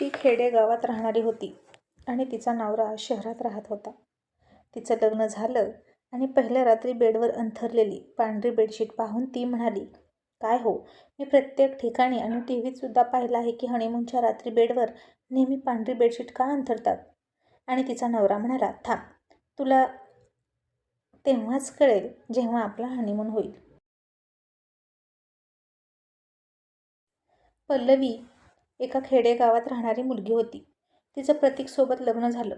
ती खेडेगावात राहणारी होती आणि तिचा नवरा शहरात राहत होता. तिचं लग्न झालं आणि पहिल्या रात्री बेडवर अंथरलेली पांढरी बेडशीट पाहून ती म्हणाली काय हो मी प्रत्येक ठिकाणी आणि टी व्हीतसुद्धा पाहिलं आहे की हनीमूनच्या रात्री बेडवर नेहमी पांढरी बेडशीट का अंथरतात? आणि तिचा नवरा म्हणाला थांब तुला तेव्हाच कळेल जेव्हा आपला हनीमून होईल. पल्लवी एका खेडेगावात राहणारी मुलगी होती. तिचं प्रतीकसोबत लग्न झालं.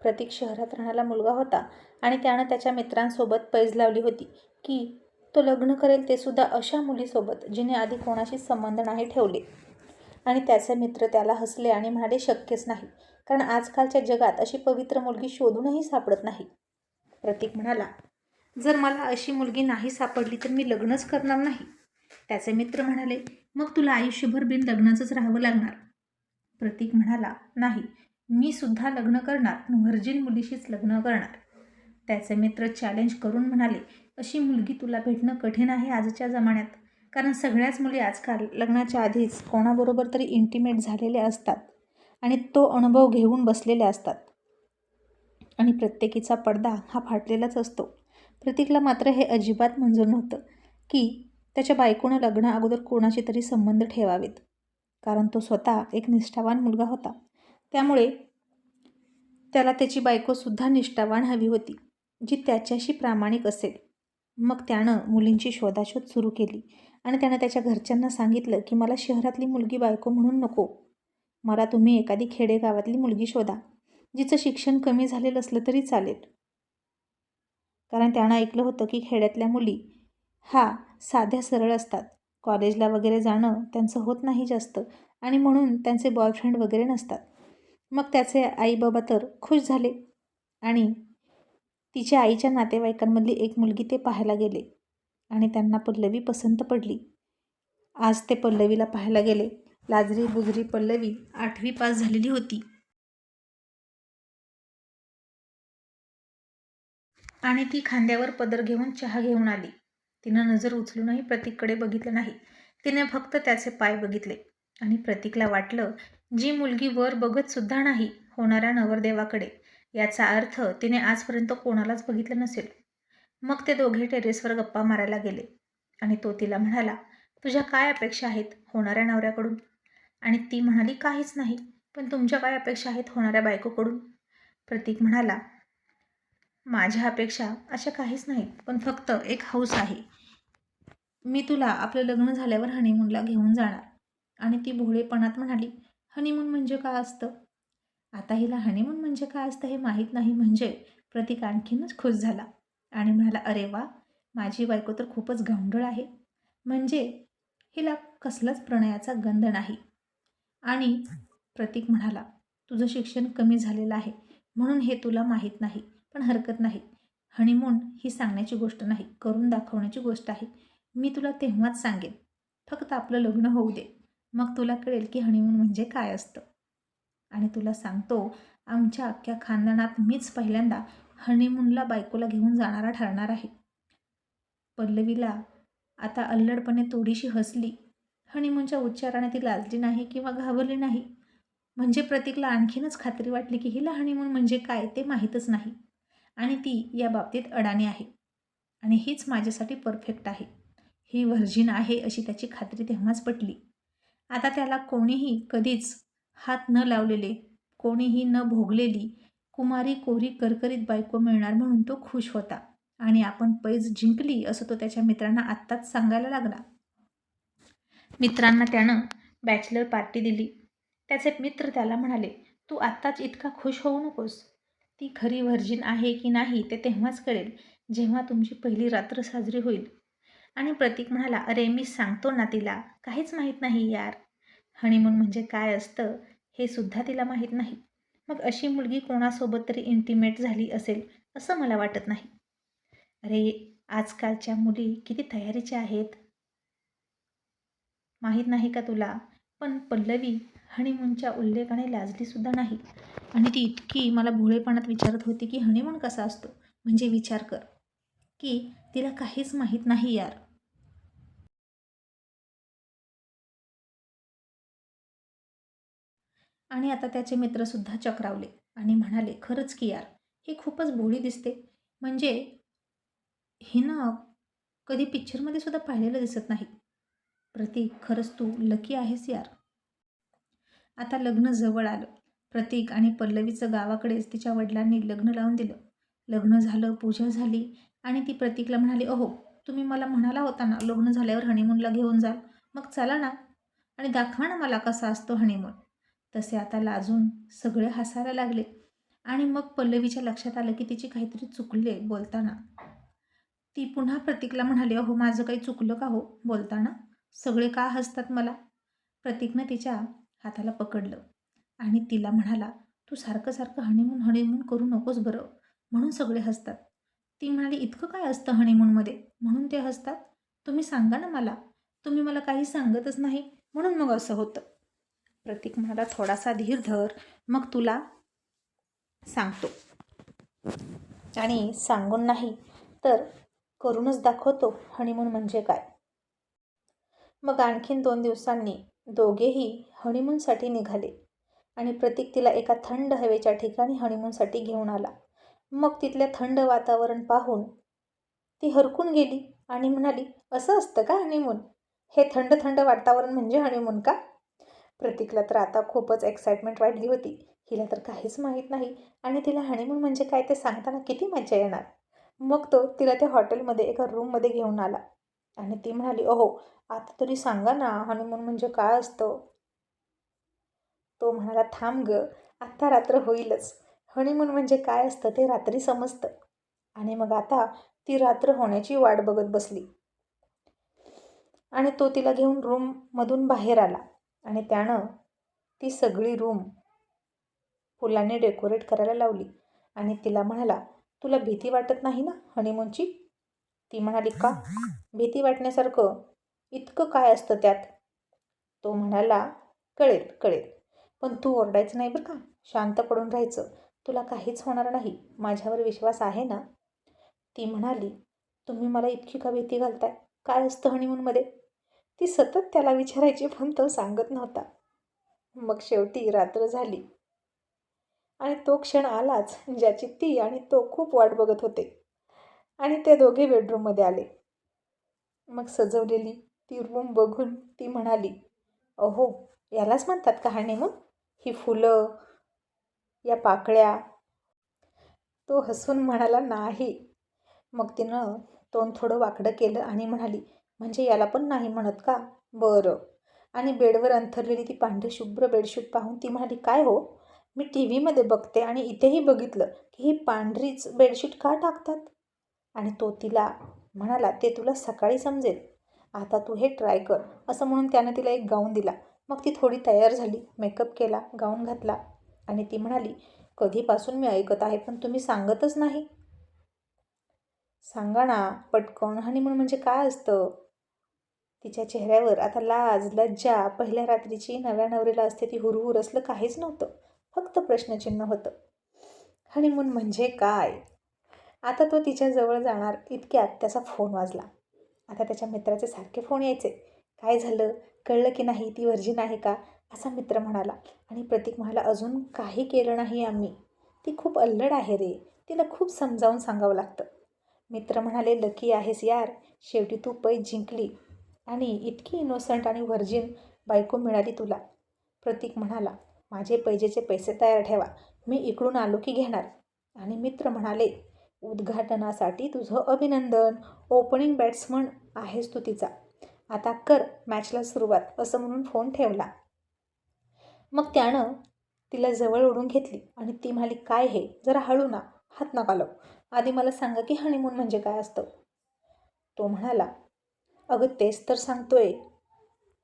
प्रतीक शहरात राहणारा मुलगा होता आणि त्यानं त्याच्या मित्रांसोबत पैज लावली होती की तो लग्न करेल ते सुद्धा अशा मुलीसोबत जिने आधी कोणाशी संबंध नाही ठेवले. आणि त्याचे मित्र त्याला हसले आणि म्हणाले शक्यच नाही. कारण आजकालच्या जगात अशी पवित्र मुलगी शोधूनही सापडत नाही. प्रतीक म्हणाला जर मला अशी मुलगी नाही सापडली तर मी लग्नच करणार नाही. त्याचे मित्र म्हणाले मग तुला आयुष्यभर बिन लग्नाचंच राहावं लागणार. प्रतीक म्हणाला नाही मी सुद्धा लग्न करणार व्हर्जिन मुलीशीच लग्न करणार. त्याचे मित्र चॅलेंज करून म्हणाले अशी मुलगी तुला भेटणं कठीण आहे आजच्या जमान्यात. कारण सगळ्याच मुली आजकाल लग्नाच्या आधीच कोणाबरोबर तरी इंटिमेट झालेल्या असतात आणि तो अनुभव घेऊन बसलेल्या असतात. आणि प्रत्येकीचा पडदा हा फाटलेलाच असतो. प्रतीकला मात्र हे अजिबात मंजूर नव्हतं की त्याच्या बायकोनं लग्न अगोदर कोणाशी तरी संबंध ठेवावेत. कारण तो स्वतः एक निष्ठावान मुलगा होता. त्यामुळे त्याला त्याची बायकोसुद्धा निष्ठावान हवी होती जी त्याच्याशी प्रामाणिक असेल. मग त्यानं मुलींची शोधाशोध सुरू केली आणि त्यानं त्याच्या घरच्यांना सांगितलं की मला शहरातली मुलगी बायको म्हणून नको. मला तुम्ही एखादी खेडेगावातली मुलगी शोधा जिचं शिक्षण कमी झालेलं असलं तरी चालेल. कारण त्यानं ऐकलं होतं की खेड्यातल्या मुली हा साध्या सरळ असतात. कॉलेजला वगैरे जाणं त्यांचं होत नाही जास्त आणि म्हणून त्यांचे बॉयफ्रेंड वगैरे नसतात. मग त्याचे आई बाबा तर खुश झाले आणि तिच्या आईच्या नातेवाईकांमधली एक मुलगी ते पाहायला गेले आणि त्यांना पल्लवी पसंत पडली. आज ते पल्लवीला पाहायला गेले. लाजरी बुजरी पल्लवी आठवी पास झालेली होती. आणि ती खांद्यावर पदर घेऊन चहा घेऊन आली. तिनं नजर उचलूनही प्रतीककडे बघितलं नाही. तिने फक्त त्याचे पाय बघितले. आणि प्रतीकला वाटलं जी मुलगी वर बघत सुद्धा नाही होणाऱ्या नवरदेवाकडे याचा अर्थ तिने आजपर्यंत कोणालाच बघितलं नसेल. मग ते दोघे टेरेसवर गप्पा मारायला गेले. आणि तो तिला म्हणाला तुझ्या काय अपेक्षा आहेत होणाऱ्या नवऱ्याकडून? आणि ती म्हणाली काहीच नाही पण तुमच्या काय अपेक्षा आहेत होणाऱ्या बायकोकडून? प्रतीक म्हणाला माझ्या अपेक्षा अशा काहीच नाहीत पण फक्त एक हौस आहे. मी तुला आपलं लग्न झाल्यावर हनीमूनला घेऊन जाणार. आणि ती भोळेपणात म्हणाली हनीमून म्हणजे काय असतं? आता हिला हनीमून म्हणजे काय असतं हे माहीत नाही म्हणजे प्रतीक आणखीनच खुश झाला आणि म्हणाला अरे वा माझी बायको तर खूपच गावंढळ आहे. म्हणजे हिला कसलाच प्रणयाचा गंध नाही. आणि प्रतीक म्हणाला तुझं शिक्षण कमी झालेलं आहे म्हणून हे तुला माहीत नाही. पण हरकत नाही. हनीमून ही सांगण्याची गोष्ट नाही करून दाखवण्याची गोष्ट आहे. मी तुला तेव्हाच सांगेन. फक्त आपलं लग्न होऊ दे. मग तुला कळेल की हनीमून म्हणजे काय असतं. आणि तुला सांगतो आमच्या अख्ख्या खानदानात मीच पहिल्यांदा हनीमूनला बायकोला घेऊन जाणारा ठरणार आहे. पल्लवीला आता अल्लडपणे थोडीशी हसली. हनीमूनच्या उच्चाराने ती लाजली नाही किंवा घाबरली नाही. म्हणजे प्रतीकला आणखीनच खात्री वाटली की हिला हनीमून म्हणजे काय ते माहीतच नाही. आणि ती या बाबतीत अडाणी आहे. आणि हीच माझ्यासाठी परफेक्ट आहे. ही व्हर्जिन आहे अशी त्याची खात्री तेव्हाच पटली. आता त्याला कोणीही कधीच हात न लावलेले कोणीही न भोगलेली कुमारी कोरी करकरीत बायको मिळणार म्हणून तो खुश होता. आणि आपण पैज जिंकली असं तो त्याच्या मित्रांना आत्ताच सांगायला लागला. मित्रांना त्यानं बॅचलर पार्टी दिली. त्याचे मित्र त्याला म्हणाले तू आत्ताच इतका खुश होऊ नकोस. ती खरी व्हर्जिन आहे की नाही ते तेव्हाच कळेल जेव्हा तुमची पहिली रात्र साजरी होईल. आणि प्रतीक म्हणाला अरे मी सांगतो ना तिला काहीच माहीत नाही यार. हनीमून म्हणजे काय असतं हे सुद्धा तिला माहीत नाही. मग अशी मुलगी कोणासोबत तरी इंटिमेट झाली असेल असं मला वाटत नाही. अरे आजकालच्या मुली किती तयारीच्या आहेत. माहीत नाही का तुला पण पल्लवी हनीमूनच्या उल्लेखाने लाजलीसुद्धा नाही. आणि ती इतकी मला भोळेपणात विचारत होती की हनीमून कसा असतो? म्हणजे विचार कर की तिला काहीच माहीत नाही यार. आणि आता त्याचे मित्रसुद्धा चक्रावले आणि म्हणाले खरंच की यार ही खूपच भोळी दिसते. म्हणजे हिनं कधी पिक्चरमध्ये सुद्धा पाहिलेलं दिसत नाही. प्रतीक खरंच तू लकी आहेस यार. आता लग्न जवळ आलं. प्रतीक आणि पल्लवीचं गावाकडेच तिच्या वडिलांनी लग्न लावून दिलं. लग्न झालं पूजा झाली आणि ती प्रतीकला म्हणाली अहो तुम्ही मला म्हणाला होता ना लग्न झाल्यावर हनीमूनला घेऊन जाल. मग चला ना. आणि दाखवा ना मला कसा असतो हनीमून तसे आता लाजून सगळे हसायला लागले. आणि मग पल्लवीच्या लक्षात आलं की तिची काहीतरी चुकले बोलताना. ती पुन्हा प्रतीकला म्हणाली अहो माझं काही चुकलं का हो? बोलताना. सगळे का हसतात मला? प्रतीकनं तिच्या हाताला पकडलं. आणि तिला म्हणाला तू सारखं सारखं हनीमून हनीमून करू नकोस बरं म्हणून सगळे हसतात. ती म्हणाली इतकं काय असतं हनीमूनमध्ये म्हणून ते हसतात. तुम्ही सांगा ना मला. तुम्ही मला काही सांगतच नाही. म्हणून मग असं होतं. प्रतीक म्हणाला थोडासा धीर धर. मग तुला सांगतो. आणि सांगून नाही तर करूनच दाखवतो हनीमून म्हणजे काय. मग आणखीन दोन दिवसांनी दोघेही हनीमूनसाठी निघाले. आणि प्रतीक तिला एका थंड हवेच्या ठिकाणी हनीमूनसाठी घेऊन आला. मग तिथल्या थंड वातावरण पाहून ती हरकून गेली आणि म्हणाली असं असतं का हनीमून हे थंड थंड वातावरण म्हणजे हनीमून का? प्रतीकला तर आता खूपच एक्साइटमेंट वाढली होती. हिला तर काहीच माहीत नाही आणि तिला हनीमून म्हणजे काय ते सांगताना किती मजा येणार. मग तो तिला त्या हॉटेलमध्ये एका रूममध्ये घेऊन आला आणि ती म्हणाली ओहो आता तरी सांगा ना हनीमून म्हणजे काय असतं? तो म्हणाला थांब ग आत्ता रात्र होईलच. हनीमून म्हणजे काय असतं ते रात्री समजतं. आणि मग आता ती रात्र होण्याची वाट बघत बसली. आणि तो तिला घेऊन रूममधून बाहेर आला. आणि त्यानं ती सगळी रूम फुलांनी डेकोरेट करायला लावली. आणि तिला म्हणाला तुला भीती वाटत नाही ना हनीमूनची ती म्हणाली का? भीती वाटण्यासारखं इतकं काय असतं त्यात? तो म्हणाला कळेल कळेल. पण तू ओरडायचं नाही बरं का? शांत पडून राहायचं. तुला काहीच होणार नाही. माझ्यावर विश्वास आहे ना? ती म्हणाली तुम्ही मला इतकी का भीती घालताय? काय असतं हनीमूनमध्ये ती सतत त्याला विचारायची पण तो सांगत नव्हता. मग शेवटी रात्र झाली. आणि तो क्षण आलाच ज्याची ती आणि तो खूप वाट बघत होते. आणि ते दोघे बेडरूममध्ये आले. मग सजवलेली ती रूम बघून ती म्हणाली अहो यालाच म्हणतात का हनीमून ही फुलं या पाकळ्या. तो हसून म्हणाला नाही. मग तिनं तोंड थोडं वाकडं केलं आणि म्हणाली म्हणजे याला पण नाही म्हणत का? बरं. आणि बेडवर अंथरलेली ती पांढरी शुभ्र बेडशीट पाहून ती म्हणाली काय हो? मी टी व्हीमध्ये बघते आणि इथेही बघितलं की ही पांढरीच बेडशीट का टाकतात? आणि तो तिला म्हणाला ते तुला सकाळी समजेल. आता तू हे ट्राय कर. असं म्हणून त्यानं तिला एक गाऊन दिला. मग ती थोडी तयार झाली मेकअप केला गाऊन घातला आणि ती म्हणाली कधीपासून मी ऐकत आहे पण तुम्ही सांगतच नाही. सांगा ना पटकन हनीमून म्हणजे काय असतं? तिच्या चेहऱ्यावर आता लाज लज्जा पहिल्या रात्रीची नव्या नवरीला असते ती हुरहुर असलं काहीच नव्हतं फक्त प्रश्नचिन्ह होतं. हनीमून म्हणजे काय? आता तो तिच्याजवळ जाणार इतक्यात त्याचा फोन वाजला. आता त्याच्या मित्राचे सारखे फोन यायचे. काय झालं? कळलं की नाही ती व्हर्जिन आहे का? असा मित्र म्हणाला. आणि प्रतीक म्हणाला अजून काही केलं नाही आम्ही. ती खूप अल्लड आहे रे. तिला खूप समजावून सांगावं लागतं. मित्र म्हणाले लकी आहेस यार. शेवटी तू पैज जिंकली. आणि इतकी इनोसंट आणि व्हर्जिन बायको मिळाली तुला. प्रतीक म्हणाला माझे पैजेचे पैसे तयार ठेवा. मी इकडून आलो की घेणार. आणि मित्र म्हणाले उद्घाटनासाठी तुझं अभिनंदन. ओपनिंग बॅट्समन आहेस तू तिचा. आता कर मॅचला सुरुवात असं म्हणून फोन ठेवला. मग त्यानं तिला जवळ ओढून घेतली आणि ती म्हणाली काय हे? जरा हळू ना हात नका लाव. आधी मला सांगा की हनीमून म्हणजे काय असतं. तो म्हणाला अगं तेच तर सांगतोय.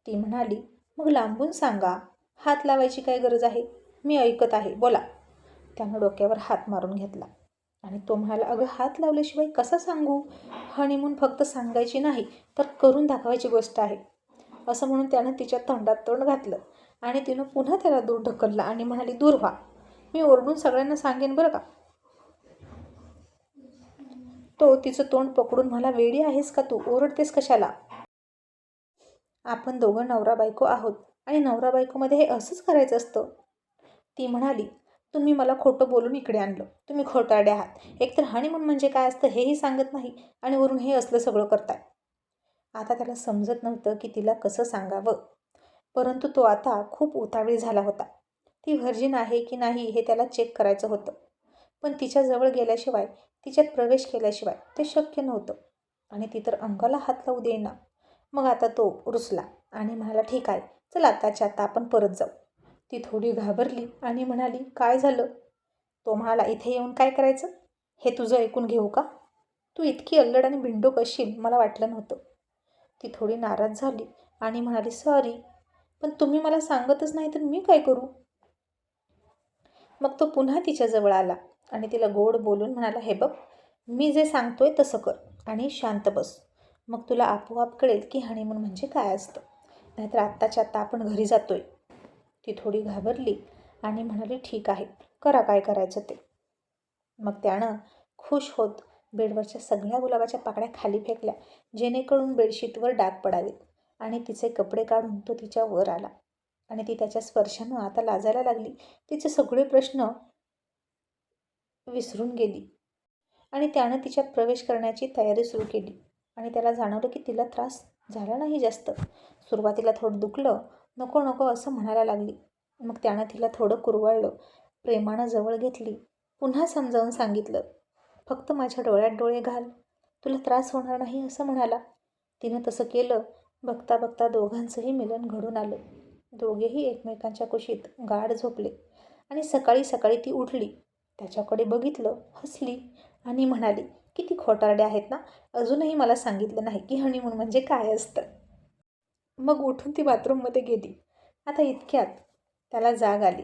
ती म्हणाली मग लांबून सांगा. हात लावायची काय गरज आहे? मी ऐकत आहे. बोला. त्यानं डोक्यावर हात मारून घेतला. आणि तो म्हणाला अगं हात लावल्याशिवाय कसा सांगू? हनीमून फक्त सांगायची नाही तर करून दाखवायची गोष्ट आहे. असं म्हणून त्यानं तिच्या तोंडात तोंड घातलं आणि तिनं पुन्हा त्याला दूर ढकलला आणि म्हणाली दूर व्हा. मी ओरडून सगळ्यांना सांगेन बरं का? तो तिचं तोंड पकडून मला वेडी आहेस का तू? ओरडतेस कशाला? आपण दोघं नवरा बायको आहोत आणि नवरा बायकोमध्ये हे असंच करायचं असतं. ती म्हणाली तुम्ही मला खोटं बोलून इकडे आणलं. तुम्ही खोटारडे आहात. एकतर हनीमून म्हणजे काय असतं हेही सांगत नाही आणि वरून हे असलं सगळं करताय. आता त्याला समजत नव्हतं की तिला कसं सांगावं. परंतु तो आता खूप उतावीळ झाला होता. ती व्हर्जिन आहे की नाही हे त्याला चेक करायचं होतं. पण तिच्याजवळ गेल्याशिवाय तिच्यात प्रवेश केल्याशिवाय ते शक्य नव्हतं. आणि ती तर अंगाला हात लावू देईना. मग आता तो रुसला आणि म्हणाला ठीक आहे. चल आताच्या आता आपण परत जाऊ. ती थोडी घाबरली आणि म्हणाली काय झालं? तो म्हणाला इथे येऊन काय करायचं? हे तुझं ऐकून घेऊ का? तू इतकी अल्लड आणि बिंडोक असशील मला वाटलं नव्हतं. ती थोडी नाराज झाली आणि म्हणाली सॉरी पण तुम्ही मला सांगतच नाही तर मी काय करू? मग तो पुन्हा तिच्याजवळ आला आणि तिला गोड बोलून म्हणाला हे बघ मी जे सांगतोय तसं कर आणि शांत बस. मग तुला आपोआप कळेल की हनीमून म्हणजे काय असतं. नाहीतर आत्ताच्या आत्ता आपण घरी जातोय. ती थोडी घाबरली आणि म्हणाली ठीक आहे करा काय करायचं ते. मग त्यानं खुश होत बेडवरच्या सगळ्या गुलाबाच्या पाकड्या खाली फेकल्या जेणेकरून बेडशीटवर डाग पडावेत आणि तिचे कपडे काढून तो तिच्या वर आला. आणि ती त्याच्या स्पर्शानं आता लाजायला लागली. तिचे सगळे प्रश्न विसरून गेली. आणि त्यानं तिच्यात प्रवेश करण्याची तयारी सुरू केली. आणि त्याला जाणवलं की तिला त्रास झाला नाही जास्त. सुरुवातीला थोडं दुखलं नको नको असं म्हणायला लागली. मग त्यानं तिला थोडं कुरवाळलं प्रेमानं जवळ घेतली पुन्हा समजावून सांगितलं फक्त माझ्या डोळ्यात डोळे घाल तुला त्रास होणार नाही असं म्हणाला तिनं तसं केलं बघता बघता दोघांचंही मिलन घडून आलं. दोघेही एकमेकांच्या कुशीत गाढ झोपले आणि सकाळी सकाळी ती उठली. त्याच्याकडे बघितलं हसली आणि म्हणाली किती खोटारडे आहेत ना अजूनही मला सांगितलं नाही की हनीमून म्हणजे काय असतं? मग उठून ती बाथरूममध्ये गेली. आता इतक्यात त्याला जाग आली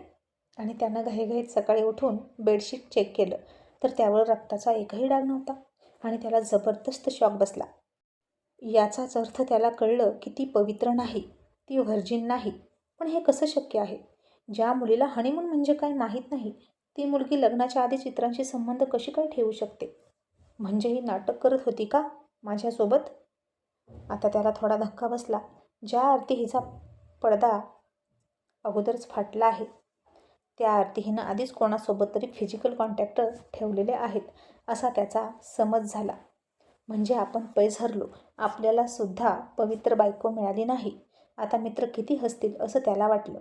आणि त्यानं घाईघाईत सकाळी उठून बेडशीट चेक केलं. तर त्यावर रक्ताचा एकही डाग नव्हता आणि त्याला जबरदस्त शॉक बसला. याचाच अर्थ त्याला कळलं की ती पवित्र नाही ती व्हर्जिन नाही. पण हे कसं शक्य आहे? ज्या मुलीला हनीमून म्हणजे काय माहीत नाही ती मुलगी लग्नाच्या आधी चित्रांशी संबंध कशी काय ठेवू शकते? म्हणजे ही नाटक करत होती का माझ्यासोबत? आता त्याला थोडा धक्का बसला. ज्या आरती हिचा पडदा अगोदरच फाटला आहे त्या आरती हिनं आधीच कोणासोबत तरी फिजिकल कॉन्टॅक्ट ठेवलेले आहेत असा त्याचा समज झाला. म्हणजे आपण पैस हरलो आपल्याला सुद्धा पवित्र बायको मिळाली नाही आता मित्र किती हसतील असं त्याला वाटलं.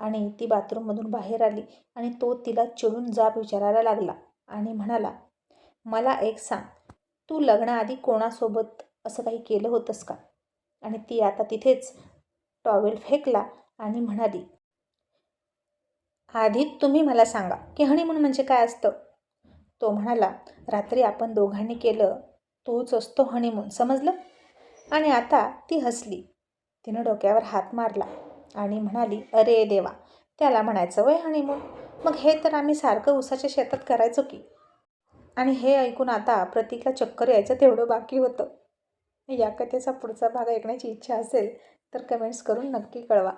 आणि ती बाथरूममधून बाहेर आली आणि तो तिला चिडून जाब विचारायला लागला आणि म्हणाला मला एक सांग तू लग्नाआधी कोणासोबत असं काही केलं होतंस का? आणि ती आता तिथेच टॉवेल फेकला आणि म्हणाली आधी तुम्ही मला सांगा की हनीमून म्हणजे काय असतं? तो म्हणाला रात्री आपण दोघांनी केलं तोच असतो हनीमून समजलं? आणि आता ती हसली. तिनं डोक्यावर हात मारला आणि म्हणाली अरे देवा त्याला म्हणायचं वय हनीमून मग हे तर आम्ही सारखं उसाच्या शेतात करायचो की. आणि हे ऐकून आता प्रतीकला चक्कर यायचं तेवढं बाकी होतं. या कथेचा पुढचा भाग ऐकण्याची इच्छा असेल तर कमेंट्स करून नक्की कळवा.